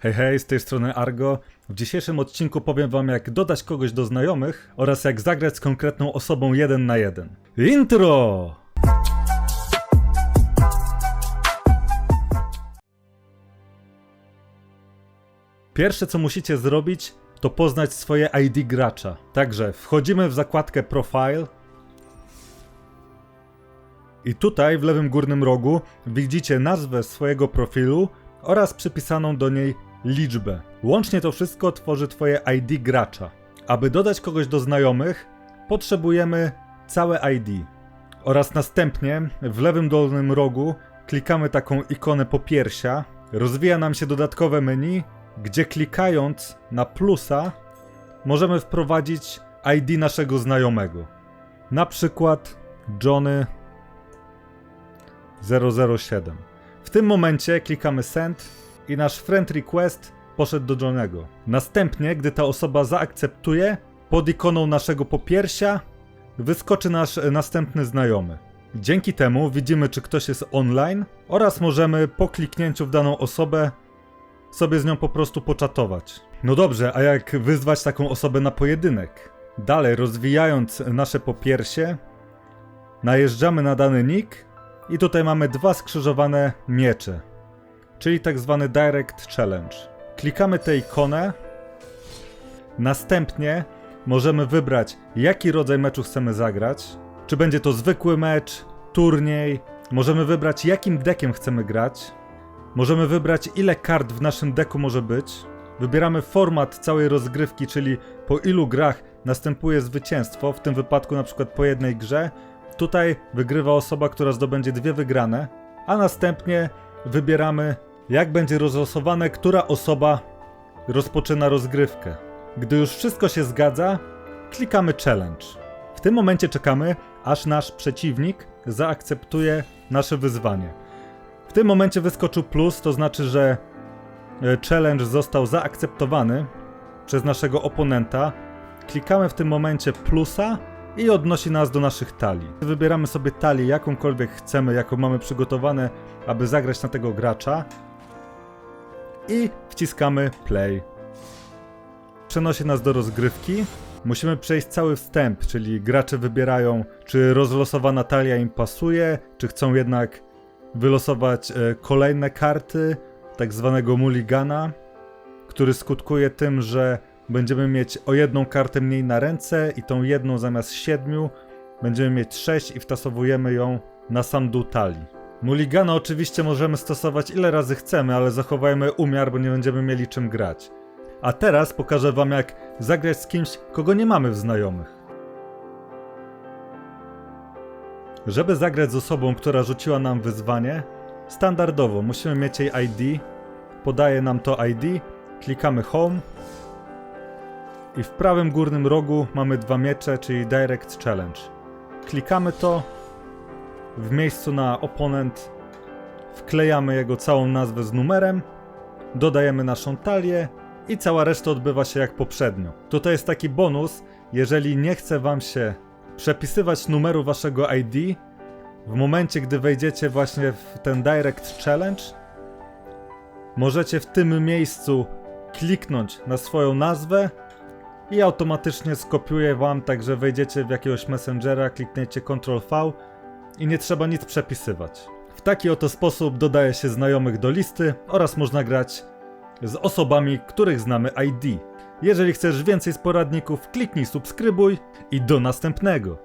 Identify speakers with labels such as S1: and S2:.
S1: Hej, hej, z tej strony Argo. W dzisiejszym odcinku powiem wam jak dodać kogoś do znajomych oraz jak zagrać z konkretną osobą jeden na jeden. Intro! Pierwsze co musicie zrobić to poznać swoje ID gracza. Także wchodzimy w zakładkę Profile i tutaj w lewym górnym rogu widzicie nazwę swojego profilu oraz przypisaną do niej liczbę. Łącznie to wszystko tworzy Twoje ID gracza. Aby dodać kogoś do znajomych, potrzebujemy całe ID. Oraz następnie w lewym dolnym rogu klikamy taką ikonę popiersia. Rozwija nam się dodatkowe menu, gdzie klikając na plusa możemy wprowadzić ID naszego znajomego. Na przykład Johnny 007. W tym momencie klikamy Send i nasz friend request poszedł do Johnego. Następnie, gdy ta osoba zaakceptuje, pod ikoną naszego popiersia wyskoczy nasz e, następny znajomy. Dzięki temu widzimy, czy ktoś jest online oraz możemy po kliknięciu w daną osobę sobie z nią po prostu poczatować. No dobrze, a jak wyzwać taką osobę na pojedynek? Dalej, rozwijając nasze popiersie, najeżdżamy na dany nick i tutaj mamy dwa skrzyżowane miecze, czyli tak zwany Direct Challenge. Klikamy tę ikonę, następnie możemy wybrać jaki rodzaj meczu chcemy zagrać, czy będzie to zwykły mecz, turniej, możemy wybrać jakim dekiem chcemy grać, możemy wybrać ile kart w naszym deku może być, wybieramy format całej rozgrywki, czyli po ilu grach następuje zwycięstwo, w tym wypadku na przykład po jednej grze, Tutaj wygrywa osoba, która zdobędzie dwie wygrane, a następnie wybieramy, jak będzie rozlosowane, która osoba rozpoczyna rozgrywkę. Gdy już wszystko się zgadza, klikamy challenge. W tym momencie czekamy, aż nasz przeciwnik zaakceptuje nasze wyzwanie. W tym momencie wyskoczył plus, to znaczy, że e, challenge został zaakceptowany przez naszego oponenta. Klikamy w tym momencie plusa i odnosi nas do naszych talii. Wybieramy sobie talię jakąkolwiek chcemy, jaką mamy przygotowane, aby zagrać na tego gracza i wciskamy play. Przenosi nas do rozgrywki. Musimy przejść cały wstęp, czyli gracze wybierają, czy rozlosowana talia im pasuje, czy chcą jednak wylosować e, kolejne karty, tak zwanego mulligana, który skutkuje tym, że będziemy mieć o jedną kartę mniej na ręce i tą jedną zamiast siedmiu będziemy mieć sześć i wtasowujemy ją na sam dół talii. Mulligana oczywiście możemy stosować ile razy chcemy, ale zachowajmy umiar, bo nie będziemy mieli czym grać. A teraz pokażę wam jak zagrać z kimś, kogo nie mamy w znajomych. Żeby zagrać z osobą, która rzuciła nam wyzwanie, standardowo musimy mieć jej ID, podaje nam to ID, klikamy Home i w prawym górnym rogu mamy dwa miecze, czyli Direct Challenge. Klikamy to, w miejscu na oponent wklejamy jego całą nazwę z numerem, dodajemy naszą talię i cała reszta odbywa się jak poprzednio. Tutaj jest taki bonus, jeżeli nie chce wam się przepisywać numeru waszego ID, w momencie gdy wejdziecie właśnie w ten Direct Challenge, możecie w tym miejscu kliknąć na swoją nazwę i automatycznie skopiuje wam, także wejdziecie w jakiegoś messengera, klikniecie Ctrl V i nie trzeba nic przepisywać. W taki oto sposób dodaje się znajomych do listy oraz można grać z osobami, których znamy ID. Jeżeli chcesz więcej z poradników, kliknij subskrybuj i do następnego.